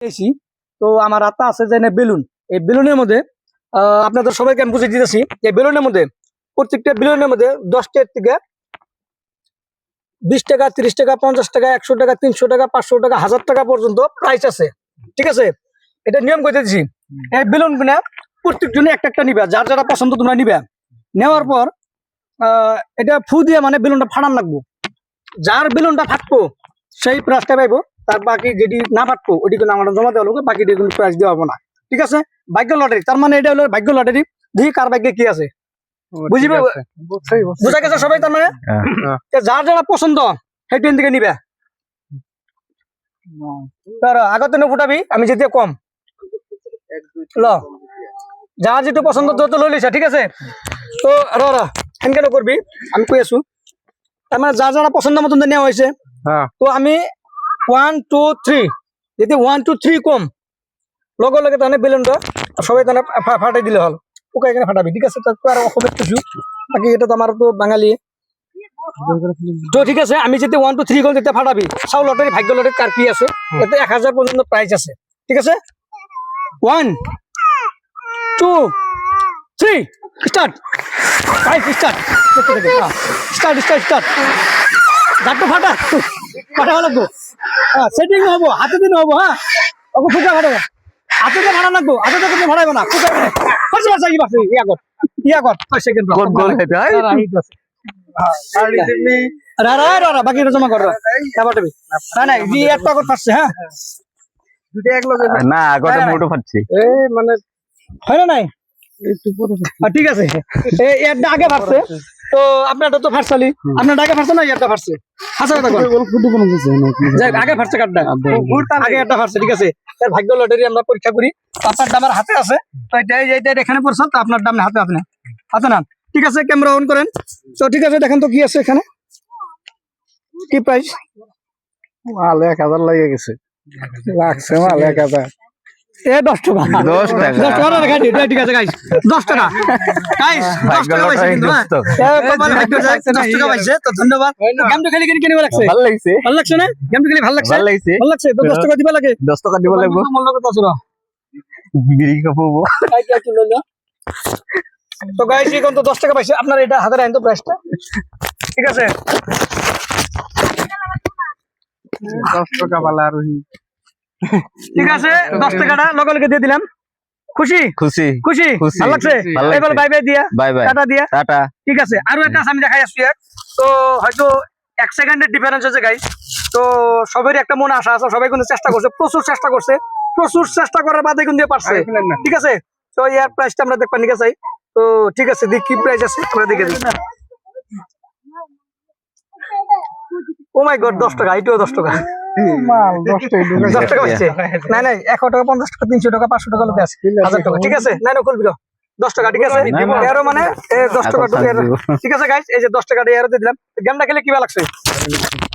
পেয়েছি তো আমার হাতে আছে যে বেলুন। এই বেলুনের মধ্যে আপনাদের সবাইকে আমি বুঝিয়ে দিতেছি এই বেলুনের মধ্যে প্রত্যেকটা বেলুনের মধ্যে দশটার থেকে বিশ টাকা তিরিশ টাকা পঞ্চাশ টাকা একশো টাকা তিনশো টাকা পাঁচশো টাকা হাজার টাকা পর্যন্ত প্রাইস আছে। ঠিক আছে? এটা নিয়ম করে দিচ্ছি এই বেলুনগুলা প্রত্যেক জনে একটা একটা নিবে যার যারা পছন্দ তোমরা নিবে। নেওয়ার পর আহ, এটা ফু দিয়ে মানে বেলুনটা ফাটান লাগবো। যার বেলুনটা ফাটবো সেই প্রাইসটা পাইবো। তার বাকি যেটি না পারব ওটি কোনো আমার জমা দেওয়া লোক বাকি কোনো প্রাইস দেওয়া হব না। ঠিক আছে? ভাগ্য লটারি তার মানে এটা হলো ভাগ্য লটারি দেখি কার ভাগ্যে কি আছে। বুঝিবে? বুঝা গেছে সবাই তার মানে? যার যারা পছন্দ সেই ট্রেন থেকে নিবে। তার আগত নে ফুটাবি আমি যেতিয়া কম। ল। যার যেটা পছন্দ তত লৈ লৈছা ঠিক আছে? তো র র সেনকে নকরবি আমি কৈ আছো। তার মানে যার যারা পছন্দ মতন নেওয়া হয়েছে হ্যাঁ। তো আমি ওয়ান টু থ্রি যদি ওয়ান টু থ্রি কম। লগে লগে তাহলে বেলুনটা সবাই তাহলে ফাটাই দিলে হল। ওকে এখানে ফাটাবি। ঠিক আছে তো আর অসমত কিছু বাকি এটা তো আমার তো বাঙালি তো ঠিক আছে, আমি যদি ওয়ান টু থ্রি কম, তেতিয়া ফাটাবি। চাও লটারি ভাগ্য লটারি কার কি আছে। এতে এক হাজার পর্যন্ত প্রাইস আছে। ঠিক আছে? One two three start five start start start start গাঁটটা ফাটা। ফাটাবো সেটিং হব হাতে দিন হব হ্যাঁ? ওকে ফুকা ফাটাবো হাতে দিয়ে ভাড়া লাগবো হাতে দিয়ে কিন্তু ভাড়াইবো না মানে ফার্স্ট বাস আগে বাসে ইয়া কর ইয়া কর সেকেন্ড কোন গোল হেঁটে হয়? রা রা রা রা বাকি জমা কর না না জি একটা কর ফাটছে হ্যাঁ? না আগতে মোটো ফাটছি মানে হয় না নাই? হ্যাঁ, ঠিক আছে। এই এরটা আগে ফাটছে তো আপনারটা তো ফাটছালি। আপনারটা আগে ফাটছে না এরটা ফাটছে? হাসা কথা যাক আগে ফাটছে কাঠটা আগে একটা ফাটছে ঠিক আছে? এর ভাগ্য লটারি আমরা পরীক্ষা করি। আপনার দাম হাতে আছে। তো এটা এই এটা এখানে পড়ছে তো আপনার দাম হাতে আছে না। হাতে না? ঠিক আছে ক্যামেরা অন করেন। তো ঠিক আছে দেখেন তো কি আছে এখানে। কি প্রাইস মাল এক হাজার লাগে গেছে। লাগছে মাল এক হাজার। এ দশ টাকা। দশ টাকা। দশ টাকা। না ঠিক আছে গাইস দশ টাকা। গাইস দশ টাকা পাইছে কিন্তু দশ টাকা। এ, কপাল ভাগ্য যায়, দশ টাকা পাইছে তো ধন্যবাদ। গেমটা খেলে কিনে কিনে লাগছে। ভালো লাগিছে। ভালো লাগছে না? গেমটা খেলে ভালো লাগছে? ভালো লাগিছে। ভালো লাগছে? তো দশ টাকা দিবা লাগে। দশ টাকা দিব লাগবো। মূল্য কত আছে বিড়ি খাব। তাই কি একটু লইলো? তো গাইস এখন তো দশ টাকা পাইছে। আপনার এটা হাতে রাখেন তো প্রাইসটা ঠিক আছে। দশ টাকা পালা আর ঠিক আছে দশ টাকাটা লগে লগে দিয়ে দিলাম। খুশি? খুশি খুশি। ভালো লাগছে? এবার বাই বাই দিয়া। বাই বাই টাটা দিয়া। টাটা। ঠিক আছে আরও একটা আমি দেখাই আসছি তো হয়তো এক সেকেন্ডের ডিফারেন্স আছে গাইস তো সবারই একটা মনে আশা আছে সবাই কিন্তু চেষ্টা করছে প্রচুর চেষ্টা করছে। প্রচুর চেষ্টা করার বাদে কিন্তু দিয়ে পারছে। ঠিক আছে? তো ইয়ার প্রাইসটা আমরা দেখবার নিকে চাই। তো ঠিক আছে দেখ কি প্রাইস আছে আমরা দেখে দিই। ও মাই গড দশ টাকা এটাও দশ টাকা। মাল দশ টাকা ঢুকে দশ টাকা পাইছে না না একশো টাকা পঞ্চাশ টাকা তিনশো টাকা পাঁচশো টাকা লোক আছে। হাজার টাকা ঠিক আছে? না না খুলবি। দশ টাকা ঠিক আছে। এরো মানে এ, টাকা ঢুকে ঠিক আছে গাইস এই যে দশ টাকাটা এরো দিয়ে দিলাম। গেমটা খেলে কি ভালো লাগছে?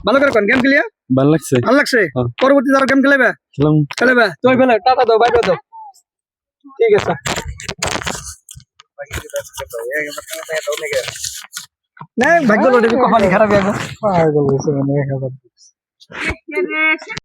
ভালো করে কোন গেম খেলিয়া ভালো লাগছে। ভালো লাগছে। পরবর্তী যারা গেম খেলেবে? খেলাম খেলেবে? তুই ফেলে টাটা দাও বাই বাই দাও। ঠিক আছে। না ভাগ্য লোটের কপালি খারাপ হয়ে গেল। পাগল গেছে মানে এক হাজার